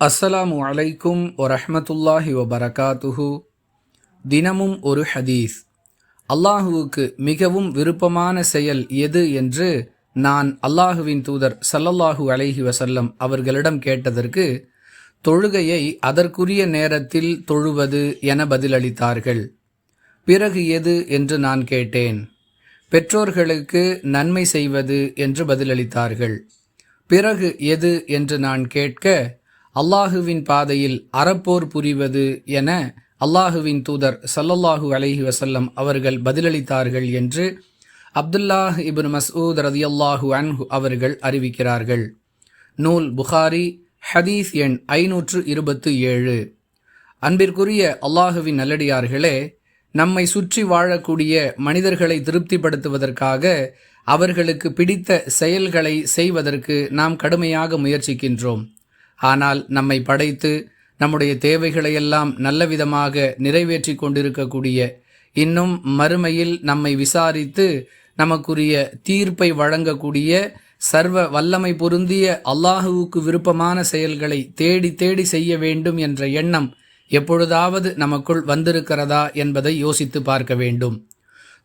அஸ்ஸலாமு அலைக்கும் ஒரஹமத்துல்லாஹி வபரகாத்துஹு. தினமும் ஒரு ஹதீஸ். அல்லாஹுவுக்கு மிகவும் விருப்பமான செயல் எது என்று நான் அல்லாஹுவின் தூதர் சல்லல்லாஹு அலைஹி வசல்லம் அவர்களிடம் கேட்டதற்கு தொழுகையை அதற்குரிய நேரத்தில் தொழுவது என பதிலளித்தார்கள். பிறகு எது என்று நான் கேட்டேன். பெற்றோர்களுக்கு நன்மை செய்வது என்று பதிலளித்தார்கள். பிறகு எது என்று நான் கேட்க அல்லாஹுவின் பாதையில் அறப்போர் புரிவது என அல்லாஹுவின் தூதர் சல்லல்லாஹு அலைஹி வசல்லம் அவர்கள் பதிலளித்தார்கள் என்று அப்துல்லாஹ் இப்னு ரதி ரதியல்லாஹு அன்ஹு அவர்கள் அறிவிக்கிறார்கள். நூல் புகாரி ஹதீஸ் எண் ஐநூற்று இருபத்து ஏழு. அன்பிற்குரிய அல்லாஹுவின் நல்லடியார்களே நம்மை சுற்றி வாழக்கூடிய மனிதர்களை திருப்திப்படுத்துவதற்காக அவர்களுக்கு பிடித்த செயல்களை செய்வதற்கு நாம் கடுமையாக முயற்சிக்கின்றோம். ஆனால் நம்மை படைத்து நம்முடைய தேவைகளையெல்லாம் நல்ல விதமாக நிறைவேற்றி கொண்டிருக்கக்கூடிய இன்னும் மறுமையில் நம்மை விசாரித்து நமக்குரிய தீர்ப்பை வழங்கக்கூடிய சர்வ வல்லமை பொருந்திய அல்லாஹுவுக்கு விருப்பமான செயல்களை தேடி தேடி செய்ய வேண்டும் என்ற எண்ணம் எப்பொழுதாவது நமக்குள் வந்திருக்கிறதா என்பதை யோசித்து பார்க்க வேண்டும்.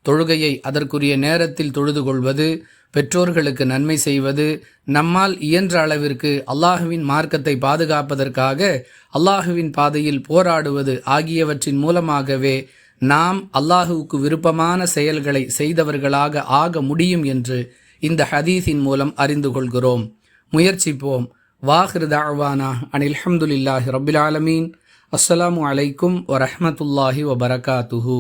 தொழுகையை அதற்குரிய நேரத்தில் தொழுது கொள்வது பெற்றோர்களுக்கு நன்மை செய்வது நம்மால் இயன்ற அளவிற்கு அல்லாஹுவின் மார்க்கத்தை பாதுகாப்பதற்காக அல்லாஹுவின் பாதையில் போராடுவது ஆகியவற்றின் மூலமாகவே நாம் அல்லாஹுவுக்கு விருப்பமான செயல்களை செய்தவர்களாக ஆக முடியும் என்று இந்த ஹதீஸின் மூலம் அறிந்து கொள்கிறோம். முயற்சிப்போம். வாஹிர் தாழ்வானா அனில் அஹமதுல்லாஹி ரபில் ஆலமீன். அஸ்ஸலாமு அலைக்கும் வரஹமத்துல்லாஹி வபரகாத்துஹூ.